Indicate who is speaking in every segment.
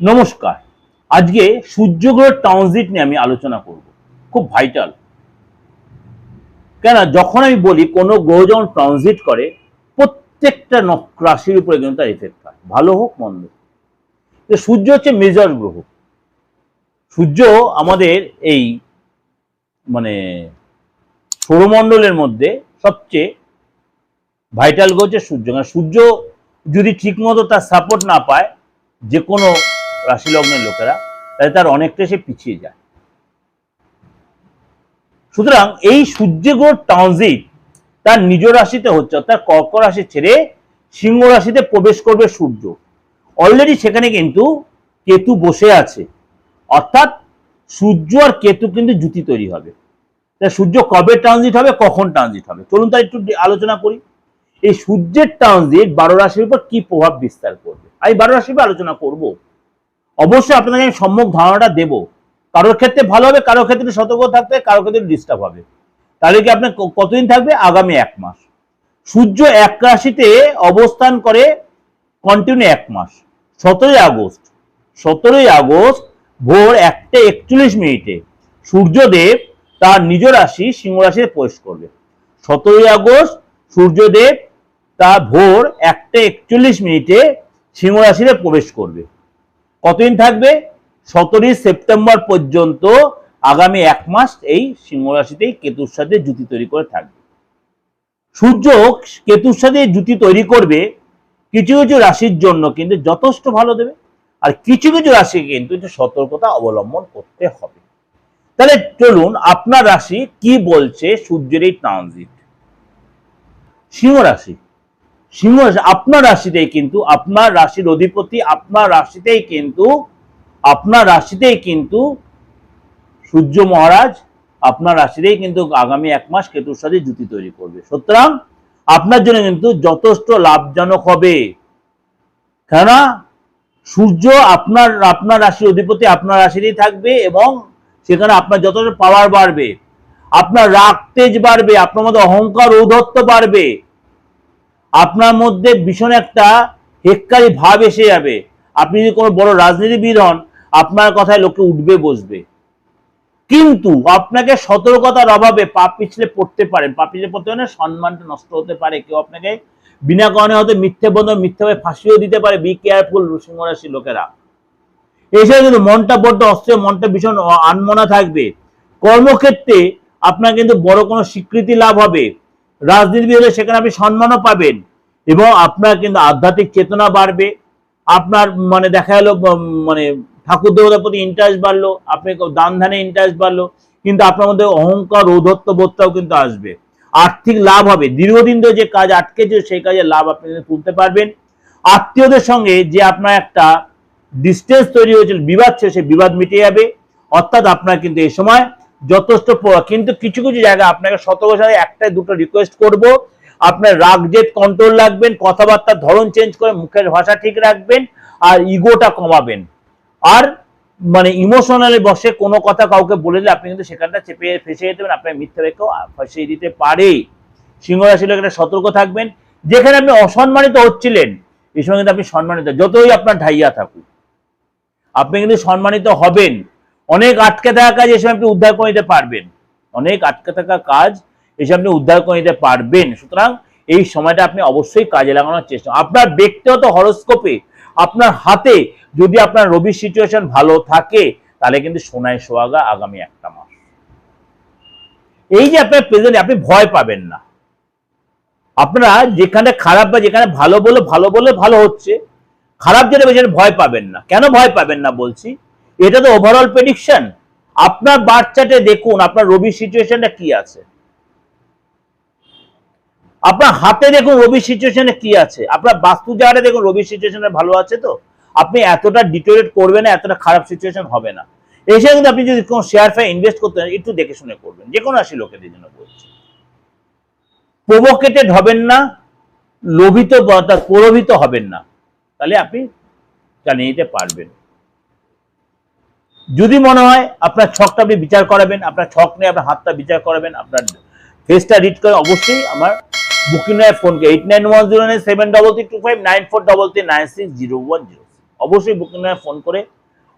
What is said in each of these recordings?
Speaker 1: নমস্কার। আজকে সূর্যগ্রহের ট্রানজিট নিয়ে আমি আলোচনা করব। খুব ভাইটাল কেন যখন আমি বলি কোনো গ্রহ যখন ট্রানজিট করে, প্রত্যেকটা রাশির উপরে কিন্তু তার এফেক্ট হয়। ভালো হোক, মন্দ। তো সূর্য হচ্ছে মেজর গ্রহ। সূর্য আমাদের এই মানে সৌরমণ্ডলের মধ্যে সবচেয়ে ভাইটাল গ্রহ হচ্ছে সূর্য। কারণ সূর্য যদি ঠিকমতো তার সাপোর্ট না পায় যে কোনো রাশি লগ্নের লোকেরা তাহলে তার অনেকটা সে পিছিয়ে যায়। সুতরাং এই সূর্য ট্রানজিট তার নিজ রাশিতে হচ্ছে, অর্থাৎ কর্ক রাশি ছেড়ে সিংহ রাশিতে প্রবেশ করবে সূর্য। অলরেডি সেখানে কিন্তু কেতু বসে আছে। অর্থাৎ সূর্য আর কেতু কিন্তু জুতি তৈরি হবে। তা সূর্য কবে ট্রানজিট হবে, কখন ট্রানজিট হবে? চলুন তার একটু আলোচনা করি। এই সূর্যের ট্রানজিট বারো রাশির উপর কি প্রভাব বিস্তার করবে? আমি বারো রাশির আলোচনা করব। অবশ্যই আপনাকে আমি সম্যক ধারণাটা দেব। কারোর ক্ষেত্রে ভালো হবে, কারোর ক্ষেত্রে সতর্ক থাকতে কারোর ক্ষেত্রে ডিস্টার্ব হবে। তাহলে কি আপনার কতদিন থাকবে? আগামী এক মাস। সূর্য এক রাশিতে অবস্থান করে কন্টিনিউ এক মাস। সতেরোই আগস্ট। সতেরোই আগস্ট ভোর একটা একচল্লিশ মিনিটে সূর্যদেব তার নিজ রাশি সিংহ রাশিতে প্রবেশ করবে। সতেরোই আগস্ট সূর্যদেব তা ভোর একটা একচল্লিশ মিনিটে সিংহ রাশিতে প্রবেশ করবে। কতদিন থাকবে? সতেরোই সেপ্টেম্বর পর্যন্ত আগামী এক মাস এই সিংহ রাশিতেই কেতুর সাথে জুতি তৈরি করে থাকবে। সূর্য কেতুর সাথে জুতি তৈরি করবে কিছু কিছু রাশির জন্য কিন্তু যথেষ্ট ভালো দেবে আর কিছু কিছু রাশি কিন্তু সতর্কতা অবলম্বন করতে হবে। তাহলে চলুন আপনার রাশি কি বলছে সূর্যের এই ট্রানজিট সিংহ রাশি। সিংহ আপনার রাশিতেই কিন্তু, আপনার রাশির অধিপতি আপনার রাশিতেই কিন্তু, আপনার রাশিতেই কিন্তু সূর্য মহারাজ, আপনার রাশিতেই কিন্তু আগামী এক মাস কেতুর সাথে জুতি তৈরি করবে। সুতরাং আপনার জন্য কিন্তু যথেষ্ট লাভজনক হবে। কেননা সূর্য আপনার আপনার রাশির অধিপতি আপনার রাশিতেই থাকবে এবং সেখানে আপনার যথেষ্ট পাওয়ার বাড়বে। আপনার রাগ, তেজ বাড়বে, আপনার মধ্যে অহংকার ঔধত্য বাড়বে। আপনার মধ্যে ভীষণ একটা হেক্কারি ভাব এসে যাবে। আপনি যদি কোনো বড় রাজনীতিবিদ হন, আপনার কথায় লোকে উঠবে, বসবে। কিন্তু আপনাকে সতর্কতার অভাবে পা পিছলে পড়তে পারেন পা পিছলে পড়তে পারে সম্মানটা নষ্ট হতে পারে। কেউ আপনাকে বিনা কারণে হয়তো মিথ্যে বন্ধ মিথ্যে ফাঁসিও দিতে পারে। বি কেয়ারফুল সিংহ রাশির লোকেরা। এছাড়া কিন্তু মনটা বড্ড অস্থির, মনটা ভীষণ আনমনা থাকবে। কর্মক্ষেত্রে আপনার কিন্তু বড় কোনো স্বীকৃতি লাভ হবে। রাজনীতিবিদ হলে সেখানে আপনি সম্মানও পাবেন এবং আপনার কিন্তু আধ্যাত্মিক চেতনা বাড়বে। আপনার মানে দেখা গেল মানে ঠাকুর দেবতার প্রতি ইন্টারেস্ট বাড়লো আপনি দান ধানে ইন্টারেস্ট বাড়লো, কিন্তু আপনার মধ্যে অহংকার ঔধত্ব বোধটাও কিন্তু আসবে। আর্থিক লাভ হবে। দীর্ঘদিন ধরে যে কাজ আটকেছে সেই কাজের লাভ আপনি তুলতে পারবেন। আত্মীয়দের সঙ্গে যে আপনার একটা ডিস্টেন্স তৈরি হয়েছিল, বিবাদ ছিল, সেই বিবাদ মিটে যাবে। অর্থাৎ আপনার কিন্তু এই সময় যথেষ্ট কিন্তু কিছু কিছু জায়গা আপনাকে সতর্ক সাথে একটাই দুটো রিকোয়েস্ট করব। আপনার রাগ জেদ কন্ট্রোল রাখবেন, কথাবার্তার ধরন চেঞ্জ করে মুখের ভাষা ঠিক রাখবেন, আর ইগোটা কমাবেন। আর মানে ইমোশনালি বসে কোনো কথা কাউকে বলে দিলে আপনি কিন্তু সেখানটা চেপে ফেসে যেতে পারেন, আপনার মিথ্যা রেখেও ফাঁসিয়ে দিতে পারে। সিংহ রাশি লোকেরা সতর্ক থাকবেন। যেখানে আপনি অসম্মানিত হচ্ছিলেন, এই সময় কিন্তু আপনি সম্মানিত, যতই আপনার ঢাইয়া থাকুক। আপনি কিন্তু সম্মানিত হবেন। অনেক আটকে থাকা কাজ এসে আপনি উদ্ধার করে নিতে পারবেন। অনেক আটকে থাকা কাজ এসে আপনি উদ্ধার করে নিতে পারবেন। সুতরাং এই সময়টা আপনি অবশ্যই কাজে লাগানোর চেষ্টা আপনার ব্যক্তিগত হরস্কোপে আপনার হাতে যদি আপনার রবির সিচুয়েশন ভালো থাকে, তাহলে কিন্তু সোনায় সোয়াগা আগামী একটা মাস। এই যে আপনার প্রেজেন্ট আপনি ভয় পাবেন না। আপনারা যেখানে খারাপ বা যেখানে ভালো বলে ভালো বলে ভালো হচ্ছে। খারাপ যেটা বেশি ভয় পাবেন না। কেন ভয় পাবেন না বলছি? এটা তো ওভারঅল প্রেডিকশন আপনার বাচ্চাটে দেখুন, আপনার রবি সিচুয়েশনটা কি আছে? আপনার হাতে দেখুন রবি সিচুয়েশনে কি আছে? আপনার বাস্তু জায়গাটা দেখুন রবি সিচুয়েশনে ভালো আছে তো? আপনি এতটা ডিটোরেট করবেন না, এতটা খারাপ সিচুয়েশন হবে না। এসে কিন্তু আপনি যদি কোনো শেয়ার ফেয়ার ইনভেস্ট করতে একটু দেখে শুনে করবেন। যে কোনো রাশি লোকেদের জন্য বলছি। প্রভোকেটেড হবেন না, লোভিত প্রলোভিত হবেন না। তাহলে আপনি চালিয়ে নিতে পারবেন। যদি মনে হয় আপনার ছকটা আপনি বিচার করাবেন, আপনার ছক নিয়ে আপনার হাতটা বিচার করাবেন, আপনার ফেসটা রিড করে অবশ্যই আমার বুকিং নয় ফোনকে eight nine one zero nine seven double three two five nine four double three nine six zero one zero অবশ্যই বুকিং নয় ফোন করে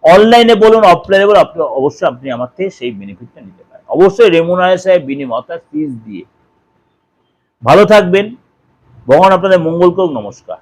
Speaker 1: অনলাইনে বলুন অফলাইনে বলুন, আপনি অবশ্যই আপনি আমার থেকে সেই বেনিফিটটা নিতে পারেন। অবশ্যই রেমুনারেশন বিনিময়, অর্থাৎ ফিস দিয়ে। ভালো থাকবেন, ভগবান আপনাদের মঙ্গল করুক, নমস্কার।